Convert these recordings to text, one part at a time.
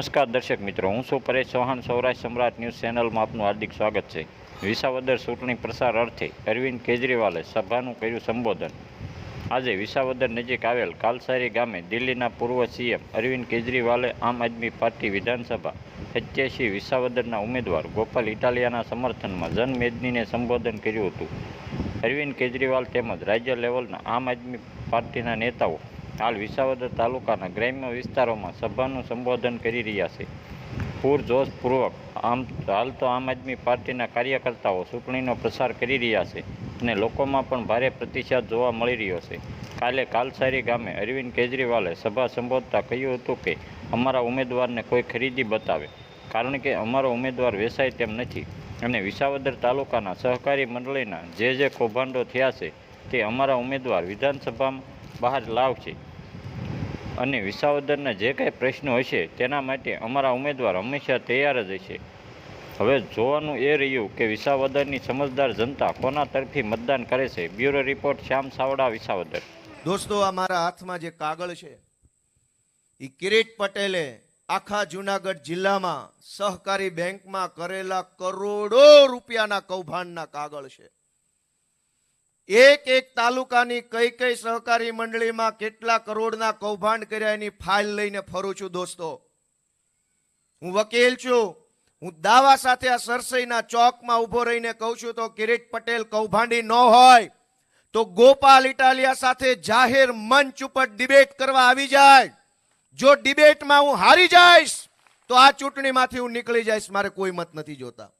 નમસ્કાર દર્શક મિત્રો, હું છું પરેશ ચૌહાણ, સૌરાષ્ટ્ર સમ્રાટ ન્યૂઝ ચેનલમાં આપનું હાર્દિક સ્વાગત છે. વિસાવદર ચૂંટણી પ્રસાર અર્થે અરવિંદ કેજરીવાલે સભાનું કર્યું સંબોધન. આજે વિસાવદર નજીક આવેલ કાલસારી ગામે દિલ્હીના પૂર્વ સીએમ અરવિંદ કેજરીવાલે આમ આદમી પાર્ટી વિધાનસભા સત્યાસી વિસાવદરના ઉમેદવાર ગોપાલ ઇટાલિયાના સમર્થનમાં જનમેદનીને સંબોધન કર્યું હતું. અરવિંદ કેજરીવાલ તેમજ રાજ્ય લેવલના આમ આદમી પાર્ટીના નેતાઓ હાલ વિસાવદર તાલુકાના ગ્રામ્ય વિસ્તારોમાં સભાનું સંબોધન કરી રહ્યા છે. પૂરજોશપૂર્વક આમ, હાલ તો આમ આદમી પાર્ટીના કાર્યકર્તાઓ ચૂંટણીનો પ્રસાર કરી રહ્યા છે અને લોકોમાં પણ ભારે પ્રતિસાદ જોવા મળી રહ્યો છે. કાલે કાલસારી ગામે અરવિંદ કેજરીવાલે સભા સંબોધતા કહ્યું હતું કે, અમારા ઉમેદવારને કોઈ ખરીદી બતાવે, કારણ કે અમારો ઉમેદવાર વેચાય તેમ નથી. અને વિસાવદર તાલુકાના સહકારી મંડળીના જે જે કૌભાંડો થયા છે, તે અમારા ઉમેદવાર વિધાનસભામાં બહાર લાવશે. અને વિસાવદરના જે કાંઈ પ્રશ્નો હશે તેના માટે અમારા ઉમેદવાર હંમેશા તૈયાર જ હશે. હવે જોવાનું એ રહ્યું કે વિસાવદરની સમજદાર જનતા કોના તરફી મતદાન કરે છે? Bureau report, Shyam Savda, Visavadar. દોસ્તો, આ મારા હાથમાં જે કાગળ છે એ કિરીટ પટેલે આખા જુનાગઢ જિલ્લામાં સહકારી બેંકમાં કરેલા કરોડો રૂપિયાના કૌભાંડના કાગળ છે. એક એક તાલુકાની કઈ કઈ સહકારી મંડળીમાં કેટલા કરોડના કૌભાંડ કર્યા એની ફાઇલ લઈને ફરું છું દોસ્તો. હું વકીલ છું. હું દાવા સાથે આ સરસઈના ચોકમાં ઊભો રહીને કહું છું તો કિરીટ પટેલ કૌભાંડી ન હોય તો ગોપાલ ઇટાલિયા સાથે જાહેર મંચ ઉપર ડિબેટ કરવા આવી જાય. જો ડિબેટમાં હું હારી જઈશ તો આ ચૂંટણીમાંથી હું નીકળી જઈશ. મારે કોઈ મત નથી જોતા.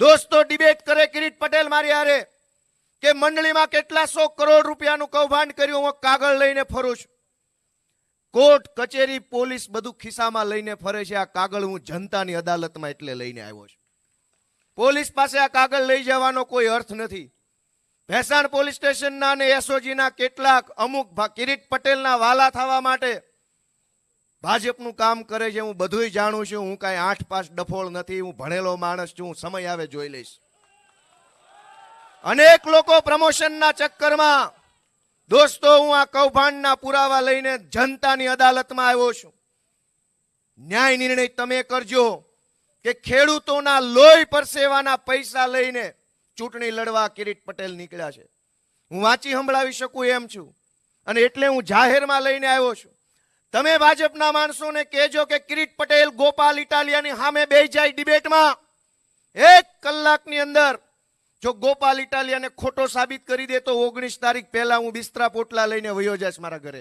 દોસ્તો, ડિબેટ કરે કિરીટ પટેલ મારી હારે. કે મંડળીમાં કેટલા સો કરોડ રૂપિયાનું કૌભાંડ કર્યું, હું કાગળ લઈને ફરું છું. કોર્ટ, કચેરી, પોલીસ બધું ખિસ્સામાં લઈને ફરે છે. આ કાગળ હું જનતાની અદાલતમાં એટલે લઈને આવ્યો છું. પોલીસ પાસે આ કાગળ લઈ જવાનો કોઈ અર્થ નથી. ભેસાણ પોલીસ સ્ટેશનના અને એસઓજીના કેટલાક અમુક કિરીટ પટેલના વાલા થવા માટે ભાજપનું કામ કરે છે. હું બધુંય જાણું છું. હું કાંઈ આઠ પાસ ડફોળ નથી. હું ભણેલો માણસ છું. હું સમય આવે જોઈ લઈશ. અનેક લોકો પ્રમોશનના ચક્કરમાં, દોસ્તો, હું આ કૌભાંડના પુરાવા લઈને જનતાની અદાલતમાં આવ્યો છું. ન્યાય નિર્ણય તમે કરજો કે ખેડૂતોના લોહી પરસેવાના પૈસા લઈને ચૂંટણી લડવા કિરીટ પટેલ નીકળ્યા છે. હું વાંચી સંભળાવી શકું એમ છું અને એટલે હું જાહેરમાં લઈને આવ્યો છું. તમે ભાજપના માણસોને કહેજો કે કિરીટ પટેલ ગોપાલ ઇટાલિયાની સામે બે જાય ડિબેટમાં. એક કલાકની અંદર જો ગોપાલ ઇટાલિયાને ખોટો સાબિત કરી દે તો ઓગણીસ તારીખ પહેલા હું બિસ્તરા પોટલા લઈને વયો જઈશ મારા ઘરે.